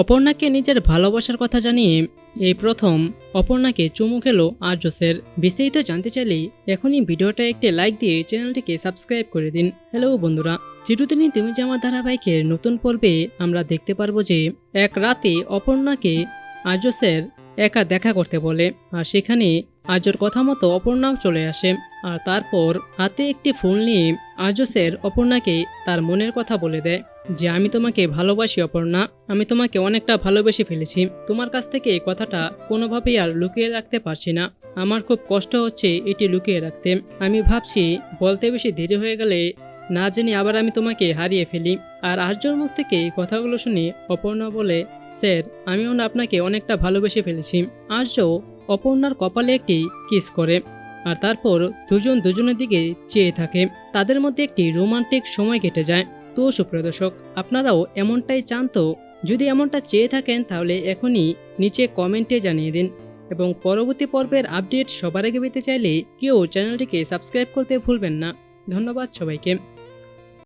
অপর্ণাকে নিজের ভালোবাসার কথা জানিয়ে এই প্রথম অপর্ণাকে চুমু খেলো আর্যসের বিস্তারিত জানতে চাইলে এখনই ভিডিওটা একটি লাইক দিয়ে চ্যানেলটিকে সাবস্ক্রাইব করে দিন। হ্যালো বন্ধুরা চিরদিনই তুমি আমার ধারাবাহিকের নতুন পর্বে আমরা দেখতে পারব যে এক রাতে অপর্ণাকে আর্যসের একা দেখা করতে বলে। আর সেখানে আর্যর কথা মতো অপর্ণাও চলে আসে। আর তারপর হাতে একটি ফুল নিয়ে আর্যসের অপর্ণাকে তার মনের কথা বলে দেয় যে, আমি তোমাকে ভালোবাসি অপর্ণা। আমি তোমাকে অনেকটা ভালোবেসে ফেলেছি। তোমার কাছ থেকে এই কথাটা কোনোভাবেই আর লুকিয়ে রাখতে পারছি না। আমার খুব কষ্ট হচ্ছে এটি লুকিয়ে রাখতে। আমি ভাবছি বলতে বেশি দেরি হয়ে গেলে না জেনে আবার আমি তোমাকে হারিয়ে ফেলি। আর আর্যর মুখ থেকে এই কথাগুলো শুনে অপর্ণা বলে, স্যার, আমিও না আপনাকে অনেকটা ভালোবেসে ফেলেছি। আর্য অপর্ণার কপালে একটি কিস করে। আর তারপর দুজন দুজনের দিকে চেয়ে থাকে। তাদের মধ্যে একটি রোমান্টিক সময় কেটে যায়। তো সুপ্রিয় দর্শক, আপনারাও এমনটাই চান তো? যদি এমনটা চেয়ে থাকেন, তাহলে এখনই নিচে কমেন্টে জানিয়ে দিন। এবং পরবর্তী পর্বের আপডেট সবার আগে পেতে চাইলে কেউ চ্যানেলটিকে সাবস্ক্রাইব করতে ভুলবেন না। ধন্যবাদ সবাইকে।